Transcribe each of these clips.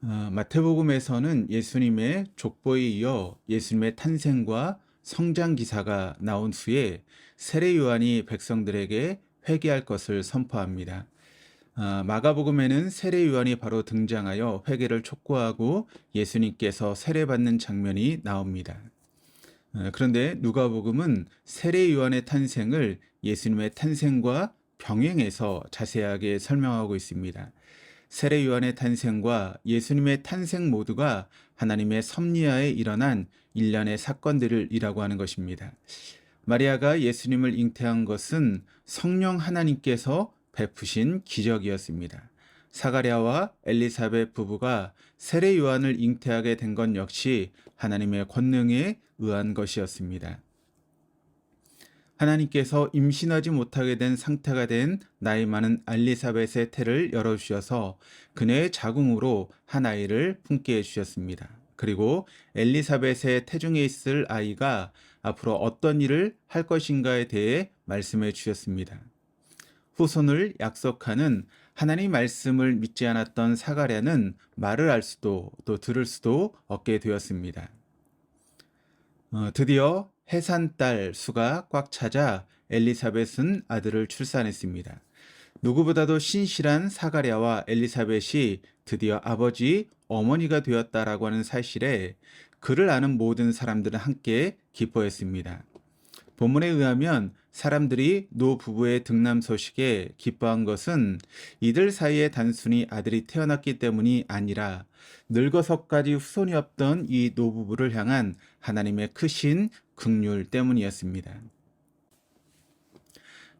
어, 마태복음에서는 예수님의 족보에 이어 예수님의 탄생과 성장 기사가 나온 후에 세례 요한이 백성들에게 회개할 것을 선포합니다. 아, 마가복음에는 세례 요한이 바로 등장하여 회개를 촉구하고 예수님께서 세례받는 장면이 나옵니다. 어, 그런데 누가복음은 세례 요한의 탄생을 예수님의 탄생과 병행해서 자세하게 설명하고 있습니다. 세례 요한의 탄생과 예수님의 탄생 모두가 하나님의 섭리하에 일어난 일련의 사건들이라고 하는 것입니다. 마리아가 예수님을 잉태한 것은 성령 하나님께서 베푸신 기적이었습니다. 사가랴와 엘리사벳 부부가 세례 요한을 잉태하게 된것 역시 하나님의 권능에 의한 것이었습니다. 하나님께서 임신하지 못하게 된 상태가 된 나이 많은 알리사벳의 태를 열어주셔서 그녀의 자궁으로 한 아이를 품게 해주셨습니다. 그리고 엘리사벳의 태중에 있을 아이가 앞으로 어떤 일을 할 것인가에 대해 말씀해 주셨습니다. 후손을 약속하는 하나님 말씀을 믿지 않았던 사가랴는 말을 할 수도 또 들을 수도 없게 되었습니다. 어, 드디어 해산 딸 수가 꽉 차자 엘리사벳은 아들을 출산했습니다. 누구보다도 신실한 사가랴와 엘리사벳이 드디어 아버지, 어머니가 되었다라고 하는 사실에 그를 아는 모든 사람들은 함께 기뻐했습니다. 본문에 의하면 사람들이 노 부부의 등남 소식에 기뻐한 것은 이들 사이에 단순히 아들이 태어났기 때문이 아니라 늙어서까지 후손이 없던 이 노부부를 향한 하나님의 크신 극률 때문이었습니다.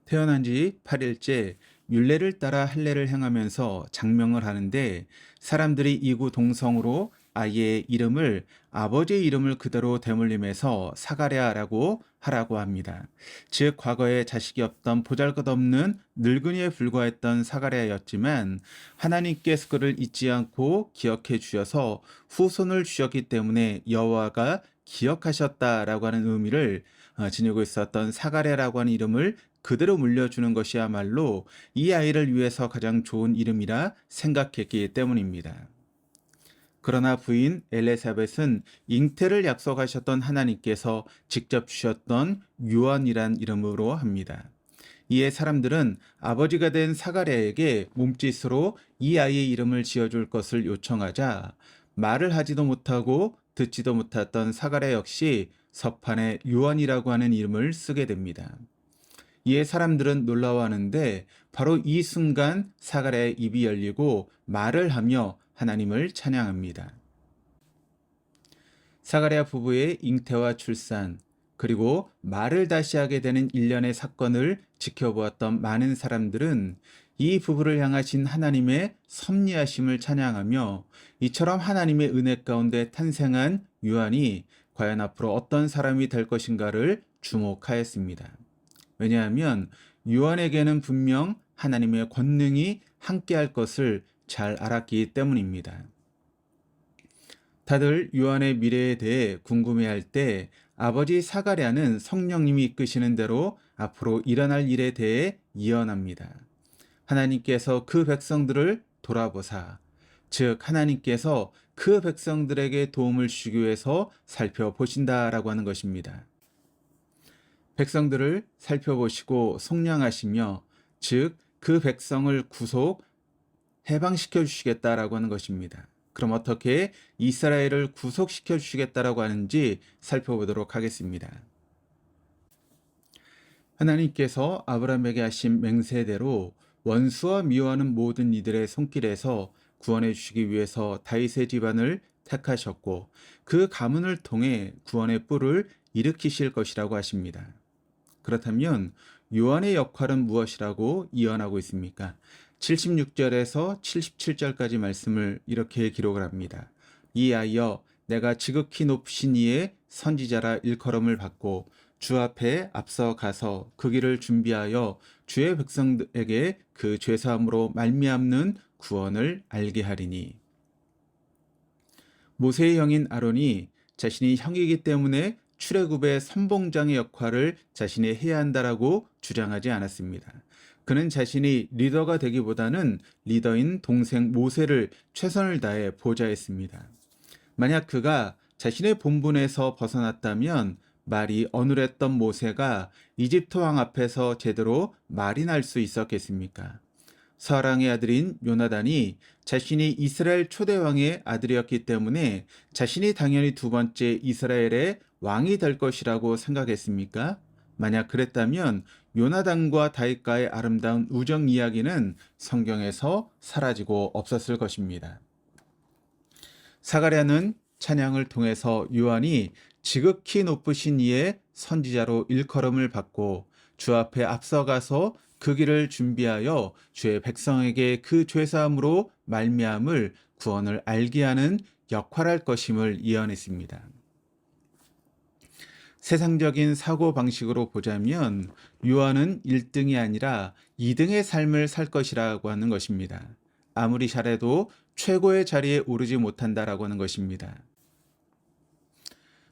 태어난 지 8일째 율례를 따라 할례를 행하면서 장명을 하는데 사람들이 이구 동성으로 아이의 이름을 아버지의 이름을 그대로 대물림해서 사가랴라고 하라고 합니다. 즉 과거에 자식이 없던 보잘것없는 늙은이에 불과했던 사가랴였지만 하나님께서 그를 잊지 않고 기억해 주셔서 후손을 주셨기 때문에 여호와가 기억하셨다라고 하는 의미를 어, 지니고 있었던 사가랴라고 하는 이름을 그대로 물려주는 것이야말로 이 아이를 위해서 가장 좋은 이름이라 생각했기 때문입니다. 그러나 부인 엘레사벳은 잉태를 약속하셨던 하나님께서 직접 주셨던 요한이란 이름으로 합니다. 이에 사람들은 아버지가 된 사가랴에게 몸짓으로 이 아이의 이름을 지어줄 것을 요청하자 말을 하지도 못하고 듣지도 못했던 사가랴 역시 서판에 요한이라고 하는 이름을 쓰게 됩니다. 이에 사람들은 놀라워하는데 바로 이 순간 사가랴의 입이 열리고 말을 하며 하나님을 찬양합니다. 사가랴 부부의 잉태와 출산 그리고 말을 다시 하게 되는 일련의 사건을 지켜보았던 많은 사람들은 이 부부를 향하신 하나님의 섭리하심을 찬양하며 이처럼 하나님의 은혜 가운데 탄생한 유한이 과연 앞으로 어떤 사람이 될 것인가를 주목하였습니다. 왜냐하면 유한에게는 분명 하나님의 권능이 함께할 것을 잘 알았기 때문입니다. 다들 요한의 미래에 대해 궁금해할 때 아버지 사가랴는 성령님이 이끄시는 대로 앞으로 일어날 일에 대해 예언합니다. 하나님께서 그 백성들을 돌아보사, 즉 하나님께서 그 백성들에게 도움을 주기 위해서 살펴보신다라고 하는 것입니다. 백성들을 살펴보시고 속량하시며, 즉 그 백성을 구속 해방시켜 주시겠다라고 하는 것입니다. 그럼 어떻게 이스라엘을 구속시켜 주시겠다라고 하는지 살펴보도록 하겠습니다. 하나님께서 아브라함에게 하신 맹세대로 원수와 미워하는 모든 이들의 손길에서 구원해 주시기 위해서 다윗의 집안을 택하셨고 그 가문을 통해 구원의 뿔을 일으키실 것이라고 하십니다. 그렇다면 요한의 역할은 무엇이라고 이언하고 있습니까? 76절에서 77절까지 말씀을 이렇게 기록을 합니다. 이하여 내가 지극히 높으신 이의 선지자라 일컬음을 받고 주 앞에 앞서 가서 그 길을 준비하여 주의 백성에게 그 죄사함으로 말미암는 구원을 알게 하리니 모세의 형인 아론이 자신이 형이기 때문에 출애굽의 선봉장의 역할을 자신이 해야 한다라고 주장하지 않았습니다. 그는 자신이 리더가 되기보다는 리더인 동생 모세를 최선을 다해 보좌했습니다. 만약 그가 자신의 본분에서 벗어났다면 말이 어눌했던 모세가 이집트 왕 앞에서 제대로 말이 날 수 있었겠습니까? 사랑의 아들인 요나단이 자신이 이스라엘 초대왕의 아들이었기 때문에 자신이 당연히 두 번째 이스라엘의 왕이 될 것이라고 생각했습니까? 만약 그랬다면 요나단과 다윗과의 아름다운 우정 이야기는 성경에서 사라지고 없었을 것입니다. 사가랴는 찬양을 통해서 요한이 지극히 높으신 이의 선지자로 일컬음을 받고 주 앞에 앞서가서 그 길을 준비하여 주의 백성에게 그 죄사함으로 말미암을 구원을 알게 하는 역할할 것임을 예언했습니다. 세상적인 사고 방식으로 보자면 요한은 1등이 아니라 2등의 삶을 살 것이라고 하는 것입니다. 아무리 잘해도 최고의 자리에 오르지 못한다라고 하는 것입니다.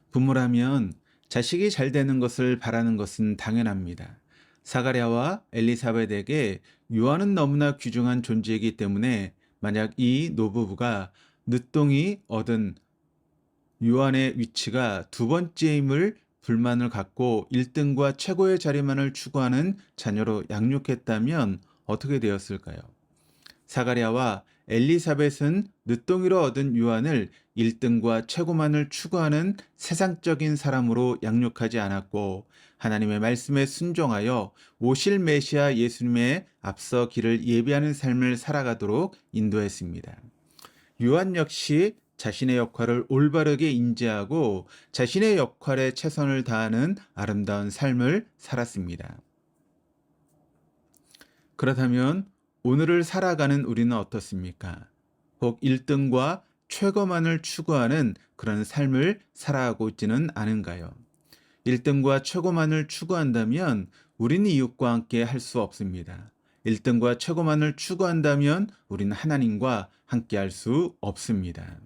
부모라면 자식이 잘 되는 것을 바라는 것은 당연합니다. 사가랴와 엘리사벳에게 요한은 너무나 귀중한 존재이기 때문에 만약 이 노부부가 늦동이 얻은 요한의 위치가 두 번째임을 불만을 갖고 1등과 최고의 자리만을 추구하는 자녀로 양육했다면 어떻게 되었을까요? 사가랴와 엘리사벳은 늦동이로 얻은 유한을 1등과 최고만을 추구하는 세상적인 사람으로 양육하지 않았고 하나님의 말씀에 순종하여 오실 메시아 예수님의 앞서 길을 예비하는 삶을 살아가도록 인도했습니다. 유한 역시 자신의 역할을 올바르게 인지하고 자신의 역할에 최선을 다하는 아름다운 삶을 살았습니다. 그렇다면 오늘을 살아가는 우리는 어떻습니까? 혹 1등과 최고만을 추구하는 그런 삶을 살아가고 있지는 않은가요? 1등과 최고만을 추구한다면 우리는 이웃과 함께 할 수 없습니다. 1등과 최고만을 추구한다면 우리는 하나님과 함께 할 수 없습니다.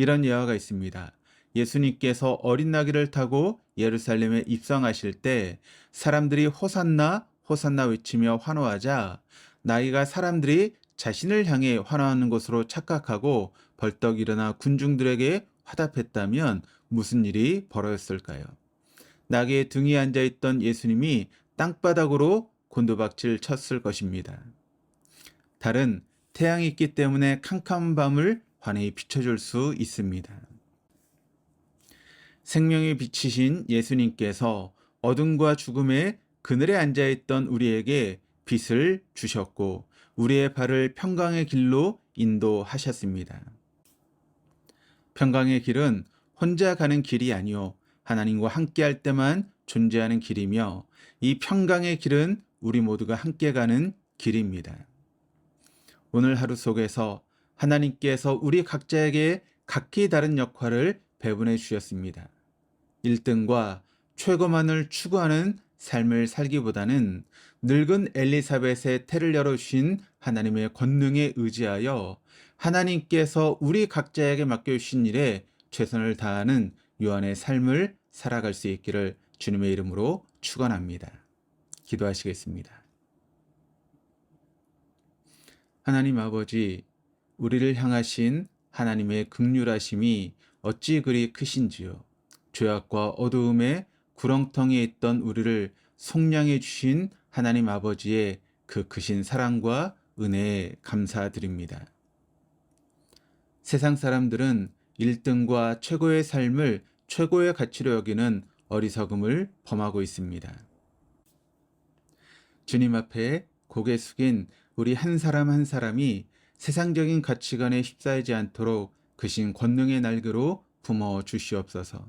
이런 예화가 있습니다. 예수님께서 어린 나귀를 타고 예루살렘에 입성하실 때 사람들이 호산나 호산나 외치며 환호하자 나이가 사람들이 자신을 향해 환호하는 것으로 착각하고 벌떡 일어나 군중들에게 화답했다면 무슨 일이 벌어졌을까요? 나귀의 등에 앉아 있던 예수님이 땅바닥으로 곤두박질 쳤을 것입니다. 달은 태양이 있기 때문에 캄캄한 밤을 환히 비춰줄 수 있습니다. 생명의 빛이신 예수님께서 어둠과 죽음의 그늘에 앉아 있던 우리에게 빛을 주셨고 우리의 발을 평강의 길로 인도하셨습니다. 평강의 길은 혼자 가는 길이 아니요 하나님과 함께 할 때만 존재하는 길이며 이 평강의 길은 우리 모두가 함께 가는 길입니다. 오늘 하루 속에서 하나님께서 우리 각자에게 각기 다른 역할을 배분해 주셨습니다. 1등과 최고만을 추구하는 삶을 살기보다는 늙은 엘리사벳의 태를 열어주신 하나님의 권능에 의지하여 하나님께서 우리 각자에게 맡겨주신 일에 최선을 다하는 요한의 삶을 살아갈 수 있기를 주님의 이름으로 축원합니다. 기도하시겠습니다. 하나님 아버지, 우리를 향하신 하나님의 극률하심이 어찌 그리 크신지요. 죄악과 어두움의 구렁텅이에 있던 우리를 속량해 주신 하나님 아버지의 그 크신 사랑과 은혜에 감사드립니다. 세상 사람들은 1등과 최고의 삶을 최고의 가치로 여기는 어리석음을 범하고 있습니다. 주님 앞에 고개 숙인 우리 한 사람 한 사람이 세상적인 가치관에 휩싸이지 않도록 그신 권능의 날개로 품어 주시옵소서.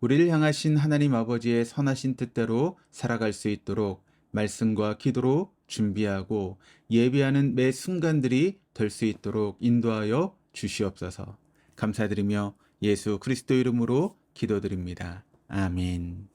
우리를 향하신 하나님 아버지의 선하신 뜻대로 살아갈 수 있도록 말씀과 기도로 준비하고 예비하는 매 순간들이 될 수 있도록 인도하여 주시옵소서. 감사드리며 예수 그리스도 이름으로 기도드립니다. 아멘.